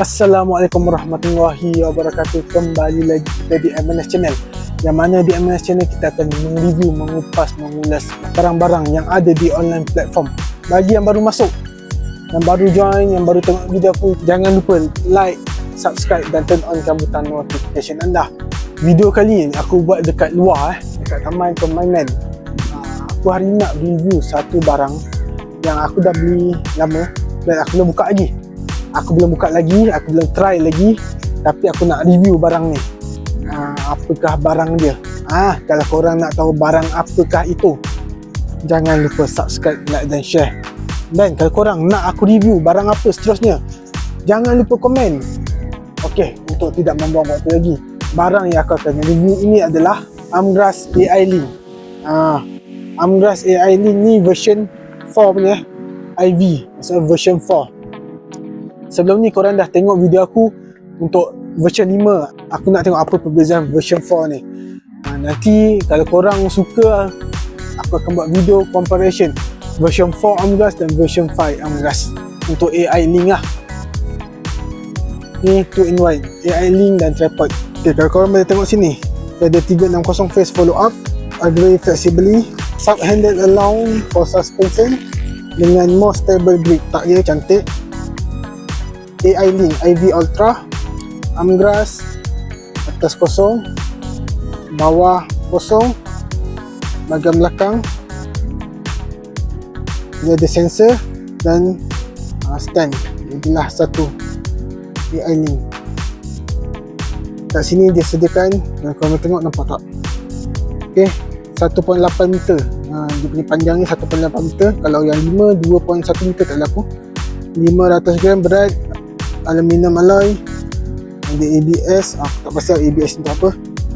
Assalamualaikum warahmatullahi wabarakatuh. Kembali lagi kita di MNS Channel. Yang mana di MNS Channel kita akan mereview, mengupas, mengulas Barang-barang yang ada di online platform. Bagi yang baru masuk Yang baru join, yang baru tengok video aku Jangan lupa like, subscribe dan turn on kambutan notification anda. Video kali ni aku buat dekat luar eh Dekat Taman Permainan. Aku hari nak review satu barang Yang aku dah beli lama Dan aku dah buka lagi aku belum buka lagi, aku belum try lagi. Tapi aku nak review barang ni. Uh, apakah barang dia? Ah kalau korang nak tahu barang apakah itu jangan lupa subscribe, like dan share. Dan kalau korang nak aku review barang apa seterusnya jangan lupa komen. Ok, untuk tidak membuang waktu lagi barang yang aku akan review ini adalah Amgras AI Link. Ah, Amgras AI Link ni version 4 punya IV maksudnya version 4 sebelum ni korang dah tengok video aku untuk version 5 aku nak tengok apa perbezaan version 4 ni. Ha, nanti kalau korang suka aku akan buat video comparison. Version 4 Amgas dan version 5 Amgas untuk AI link lah. Ni 2 in 1 AI link dan tripod. Ok kalau korang boleh tengok sini dia ada 360 face follow up agree flexibly sub handle allow for suspension dengan more stable grip. Tak ya cantik AI Link IV Ultra Amgras atas kosong bawah kosong bahagian belakang. Dia ada sensor dan uh, stand. Inilah satu AI Link. Kat sini dia sediakan kalau tengok nampak tak? Ok 1.8 meter. Uh, dia punya panjangnya 1.8 meter. Kalau yang 5 2.1 meter tak laku. 500 gram berat aluminium alloy ada ABS ah, tak pasal ABS untuk apa.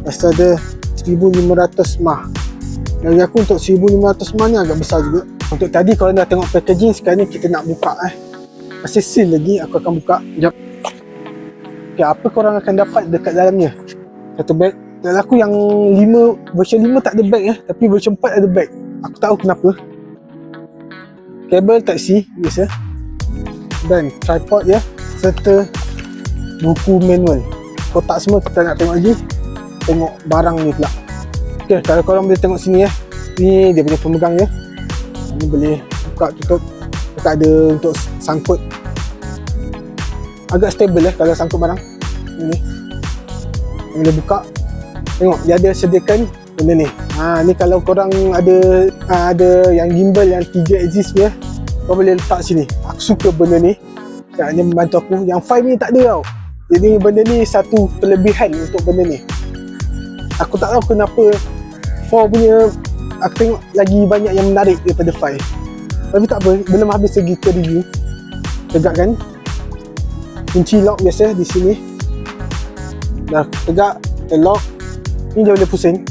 Pasal ada 1500 mah. Dari aku untuk 1500 mah ni agak besar juga. Untuk tadi kalau dah tengok packaging sekarang ni kita nak buka eh. Masih seal lagi aku akan buka. Sekejap ok apa korang akan dapat dekat dalamnya? Satu bag. Dan aku yang 5 version 5 tak ada bag eh. Tapi version 4 ada bag. Aku tahu kenapa. Kabel type C biasa. Dan tripod ya serta buku manual. Kotak semua kita nak tengok lagi. Tengok barang ni pula. Ok kalau korang boleh tengok sini ya ni dia punya pemegang ya. Ni boleh buka tutup. Dekat ada untuk sangkut. Agak stable ya kalau sangkut barang. Ni boleh buka. Tengok dia ada sediakan benda ni. Ha, ni kalau korang ada ha, ada yang gimbal yang 3 axis ya kau boleh letak sini. Aku suka benda ni yang hanya membantu aku yang 5 ni tak ada tau. Jadi benda ni satu kelebihan untuk benda ni. Aku tak tahu kenapa 4 punya aku tengok lagi banyak yang menarik daripada 5 tapi tak apa belum habis ke review tegak kan? Kunci lock biasa di sini. Dah tegak kita lock. Ni dia boleh pusing.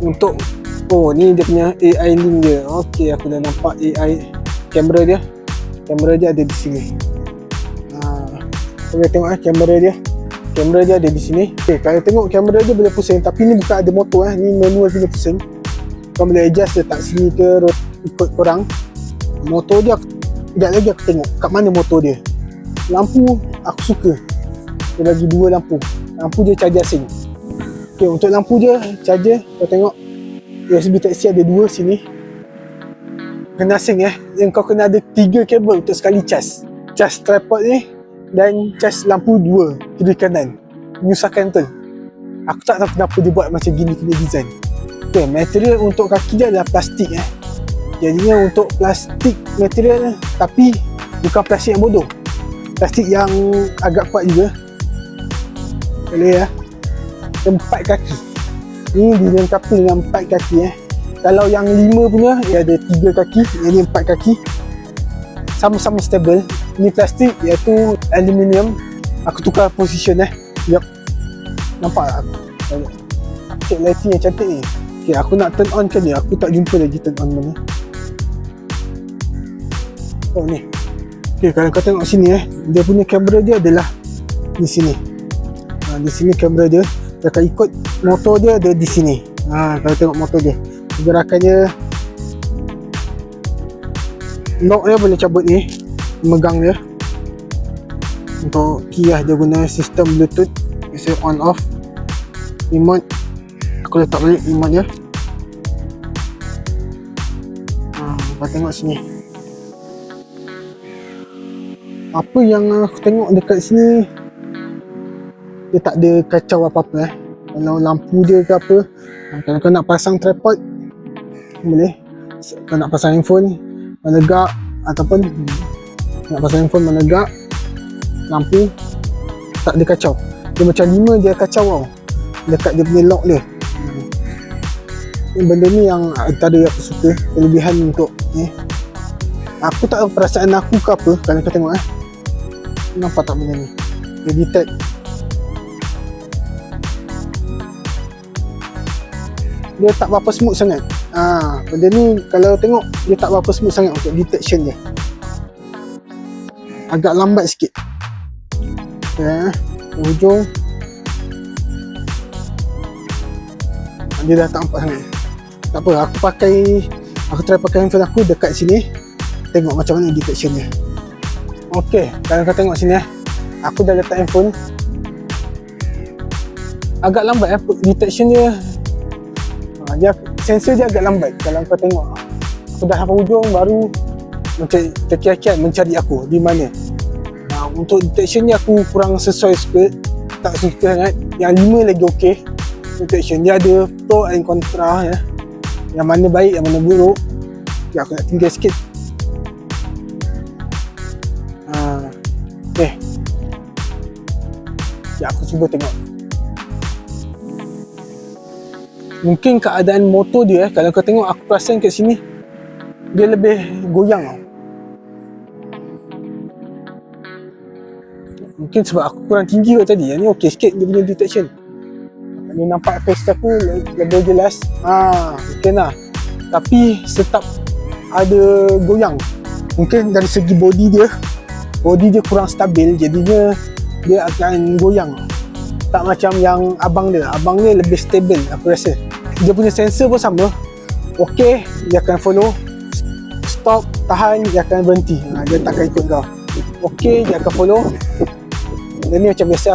Untuk oh ni dia punya AI link dia. Ok aku dah nampak AI kamera dia kamera dia ada di sini. Ha, boleh tengok eh kamera dia? Kamera dia ada di sini. Okay, kalau tengok kamera dia boleh pusing tapi ni bukan ada motor eh. Ni manual punya pusing. Kau boleh adjust letak sini ke ikut korang. Motor dia sekejap lagi aku tengok kat mana motor dia. Lampu aku suka. Dia bagi dua lampu. Lampu dia charger asing ok untuk lampu dia charger kau tengok. USB Type-C ada dua sini kena asing eh? Yang kau kena ada tiga kabel untuk sekali cas cas tripod ni dan cas lampu dua kiri kanan. Menyusahkan betul. Aku tak tahu kenapa dia buat macam gini punya design. Ok material untuk kaki dia adalah plastik eh? Jadinya untuk plastik material tapi bukan plastik yang bodoh. Plastik yang agak kuat juga. Boleh ya empat kaki. Ni dilengkapi dengan empat kaki eh kalau yang lima punya dia ada tiga kaki yang ni empat kaki. Sama-sama stable. Ni plastik iaitu aluminium. Aku tukar position eh. Yep. nampak tak? Check lighting yang cantik ni. Ok aku nak turn on kan ni? Aku tak jumpa lagi turn on mana oh ni. Ok kalau kau tengok sini eh. Dia punya kamera dia adalah di sini. Ha, di sini kamera dia. Dia akan ikut motor dia ada di sini. Ha, kalau tengok motor dia gerakannya lock dia boleh cabut ni megang dia. Untuk key lah dia guna sistem bluetooth. Bisa on off. Remote. Aku letak balik remote dia. Kau tengok sini. Apa yang aku tengok dekat sini dia tak ada kacau apa-apa eh. Kalau lampu dia ke apa. Ha, kalau kau nak pasang tripod boleh. Kau nak pasang handphone menegak ataupun nak pasang handphone menegak lampu tak ada kacau. Dia macam lima dia kacau tau. Dekat dia punya lock dia. Hmm. benda ni yang antara aku suka kelebihan untuk ni. Aku tak tahu perasaan aku ke apa kalau kau tengok eh. Nampak tak benda ni? Dia detect. Dia tak berapa smooth sangat ha, benda ni kalau tengok dia tak berapa smooth sangat untuk detection dia. Agak lambat sikit. Ya hujung. Dia dah tak nampak sangat. Tak apa aku pakai aku try pakai handphone aku dekat sini. Tengok macam mana detection dia. Ok kalau kau tengok sini eh. Aku dah letak handphone. Agak lambat eh detection dia. Ha, dia sensor dia agak lambat kalau kau tengok. Aku dah sampai hujung baru macam terkiat-kiat mencari aku di mana. Ha, untuk detection ni aku kurang sesuai suka tak suka sangat. Yang lima lagi okey detection. Dia ada pro and contra ya. Yang mana baik yang mana buruk. Ya aku nak tinggal sikit. Eh. Ya aku cuba tengok mungkin keadaan motor dia eh, kalau kau tengok aku perasan kat sini dia lebih goyang tau. Mungkin sebab aku kurang tinggi kot tadi. Yang ni okey sikit dia punya detection. Ni nampak face aku lebih jelas. Ha, mungkin lah. Tapi tetap ada goyang. Mungkin dari segi body dia body dia kurang stabil jadinya dia akan goyang. Tak macam yang abang dia. Abang ni lebih stabil aku rasa dia punya sensor pun sama. Ok dia akan follow. Stop tahan dia akan berhenti. Ha, dia tak akan ikut kau. Ok dia akan follow. Dia ni macam biasa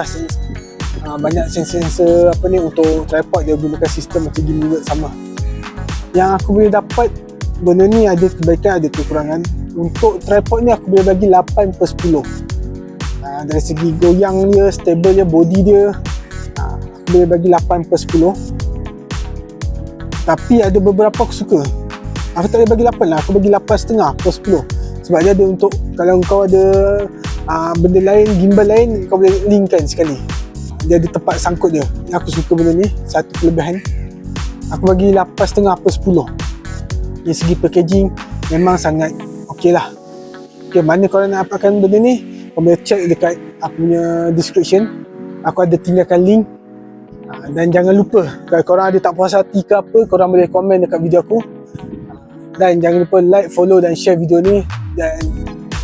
ha, banyak sensor-sensor apa ni untuk tripod dia gunakan sistem macam gini juga sama. Yang aku boleh dapat benda ni ada kebaikan ada kekurangan. Untuk tripod ni aku boleh bagi 8 per 10 ha, dari segi goyang dia stable dia body dia ha, aku boleh bagi 8 per 10 tapi ada beberapa aku suka. Aku tak boleh bagi 8 lah. Aku bagi 8.5 per 10 sebab dia ada untuk kalau kau ada uh, benda lain gimbal lain kau boleh linkkan sekali. Dia ada tempat sangkut dia. Aku suka benda ni satu kelebihan. Aku bagi 8.5 per 10 dari segi packaging memang sangat ok lah. Ok mana korang nak dapatkan benda ni? Kau boleh check dekat aku punya description. Aku ada tinggalkan link dan jangan lupa kalau korang ada tak puas hati ke apa korang boleh komen dekat video aku. Dan jangan lupa like, follow dan share video ni dan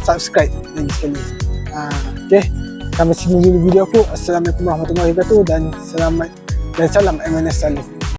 subscribe lagi sekali. Ok sampai sini dulu video aku. Assalamualaikum warahmatullahi wabarakatuh dan selamat dan salam MNS Salif